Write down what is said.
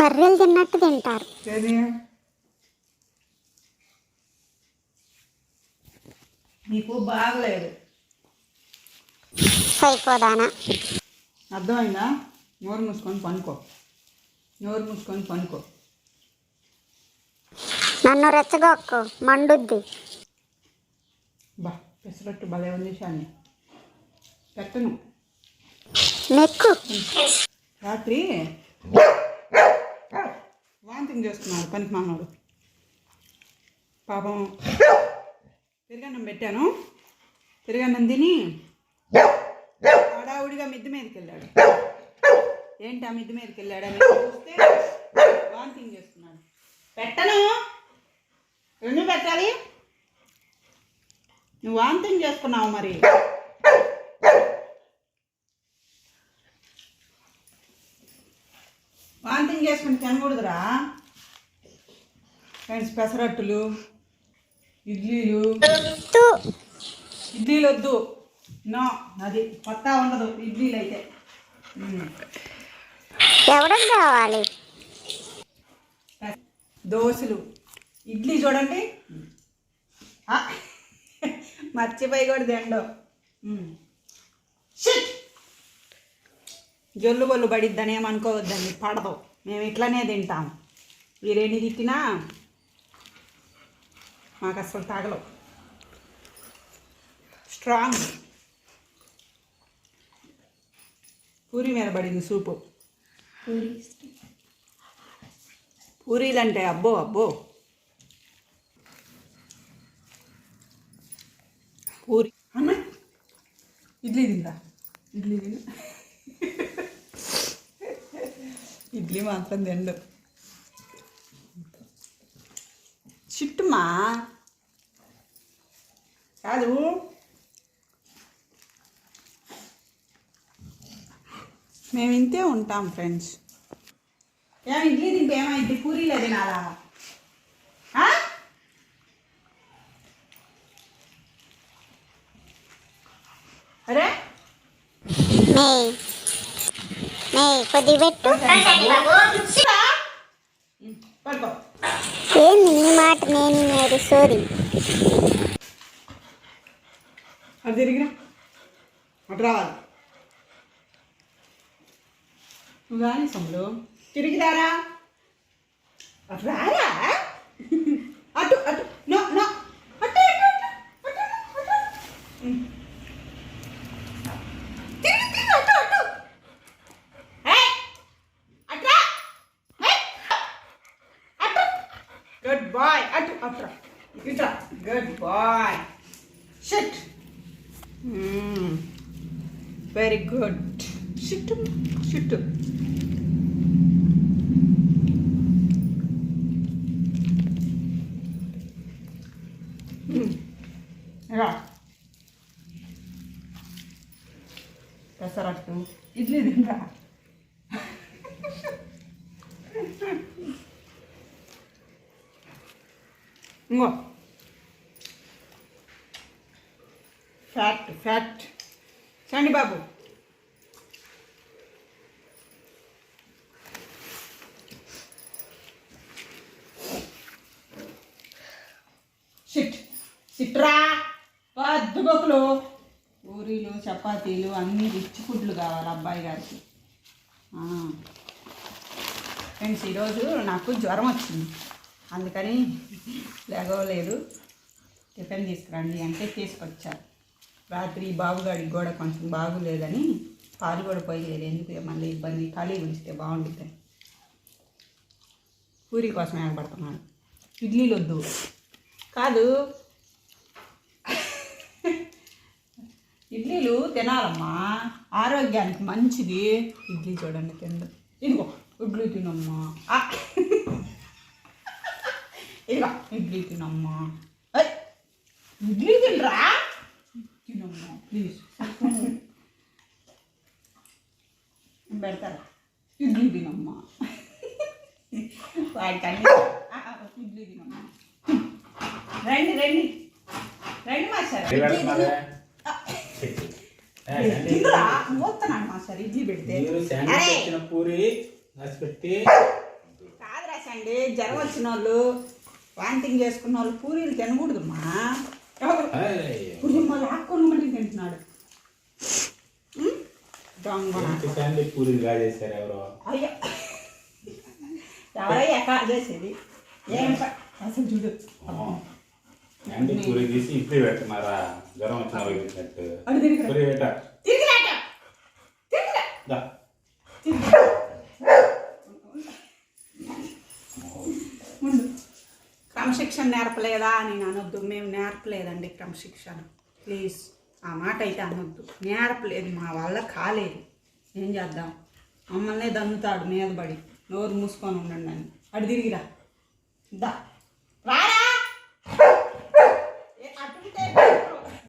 బర్రెలు తిన్నట్టు తింటారు. నీకు బాగలేదు సైకోదానా అర్థమైందా? నోరు మూసుకొని పనుకో. నోరు మూసుకొని పనుకో. నన్ను రెచ్చగొక్కు మండుద్ది. బా పెసరట్టు భలే ఉంది షాని. పెట్టను. నెక్కు. రాత్రి వామిటింగ్ చేస్తున్నాడు పనికి మామూడు పాపం పెరుగన్నం పెట్టాను. పెరుగన్నం తిని హడావుడిగా మిద్ది మీదకి వెళ్ళాడు. ఏంటి ఆ మిద్ది మీదకి వెళ్ళాడు అని చూస్తే వాంతింగ్ చేస్తున్నాడు పెట్టను. ఎందుకు పెట్టాలి. నువ్వు వాంతింగ్ చేసుకున్నావు మరి. వాంతింగ్ చేసుకుని తినకూడదురా. ఫ్రెండ్స్ పెసరట్టులు ఇడ్లీలు. ఇడ్లీలు వద్దు నో అది కొత్త ఉండదు ఇడ్లీలు అయితే. ఎవరికి కావాలి? దోశలు. ఇడ్లీ చూడండి. మర్చిపోయి కూడా తిండు జొల్లు బొల్లు పడిద్దని ఏమనుకోవద్దండి పడదు. మేము ఇట్లనే తింటాం. మీరేని తిట్టినా? మాకు అసలు తగలవు. స్ట్రాంగ్ పూరి మీద పడింది సూపు. పూరీలు అంటే అబ్బో అబ్బో. పూరి. అన్న ఇడ్లీ తిందా? ఇడ్లీ తిన ఇడ్లీ మాత్రం తిండు. చిట్టుమా? కాదు. మేము ఇంతే ఉంటాం ఫ్రెండ్స్ ఏం ఇడ్లీ తింటే ఏమైంది పూరీలో తినాలా? అరే? నెయ్యి నెయ్యి కొద్ది పెట్టు. పడుకో. ఏంది నీ మాట నేను నేరు సోరీ అది తిరిగిరా. అటు రావాలి. నువ్వు కానీ సమ్ములు. తిరిగిరారా అటు రారా అటు అటు నో నో అటు అటు అటు అటు అటు ఉమ్. తిరిగి తిరిగి అటు అటు ఏయ్! అటు రా! ఏయ్! అటు గుడ్ బాయ్ అటు అట్రా రా. Good boy sit very good sit sit రా. పెసరట్టు hmm. hmm. ఇడ్లీ తింటా. ఇంకో. ఫ్యాట్ ఫ్యాట్ చండి బాబు. సిట్ సిట్రా పద్దుబొక్కులు పూరీలు చపాతీలు అన్నీ రిచ్ ఫుడ్లు కావాలి అబ్బాయి గారికి. ఫ్రెండ్స్ ఈరోజు నాకు జ్వరం వచ్చింది. అందుకని లేగవలేదు. టిఫిన్ తీసుకురండి అంటే తీసుకొచ్చారు రాత్రి బాబుగాడికి కూడా కొంచెం బాగులేదని పాలు కూడా పోయలేదు. ఎందుకు మళ్ళీ ఇబ్బంది? ఖాళీ ఉంచితే బాగుంటుంది పూరి కోసం ఏర్పడుతున్నాను ఇడ్లీలు వద్దు. కాదు. ఇడ్లీలు తినాలమ్మా. ఆరోగ్యానికి మంచిది. ఇడ్లీ చూడండి తిండు ఇదిగో ఇడ్లీ తినమ్మా. ఇదిగో ఇడ్లీ తినమ్మా. ఇడ్లీ తినరా? తినమ్మా ప్లీజ్. పెడతారా? ఇడ్లీ తినమ్మా. ఇడ్లీ తినమ్మా. రండి రండి. రండి తిను. ఆ, తిందురా వస్తున్నాను మాస్టర్ ఇడ్లీ పెడితే. పూరి రాసి పెట్టి అండి జ్వరం వచ్చిన వాళ్ళు వాంతింగ్ చేసుకున్న వాళ్ళు పూరీలు తినకూడదమ్మా. పులిమ్మ లాక్కొని మళ్ళీ తింటున్నాడు. పూరీలు కాజేశారు ఎవరో? అయ్యో. ఎవరయ్యా చేసేది ఏం అసలు చూడు. పూరి తీసి ఇప్పుడే పెడుతున్నారా జ్వరం వచ్చిన. పూరి పెట్ట. క్రమశిక్షణ నేర్పలేదా అని నేను అనొద్దు. మేము నేర్పలేదండి క్రమశిక్షణ. ప్లీజ్ ఆ మాట అయితే అనొద్దు. నేర్పలేదు మా వల్ల కాలేదు. ఏం చేద్దాం? మమ్మల్నే దన్నుతాడు మీద పడి. నోరు మూసుకొని ఉండండి అని. అడు తిరిగిరా. దా.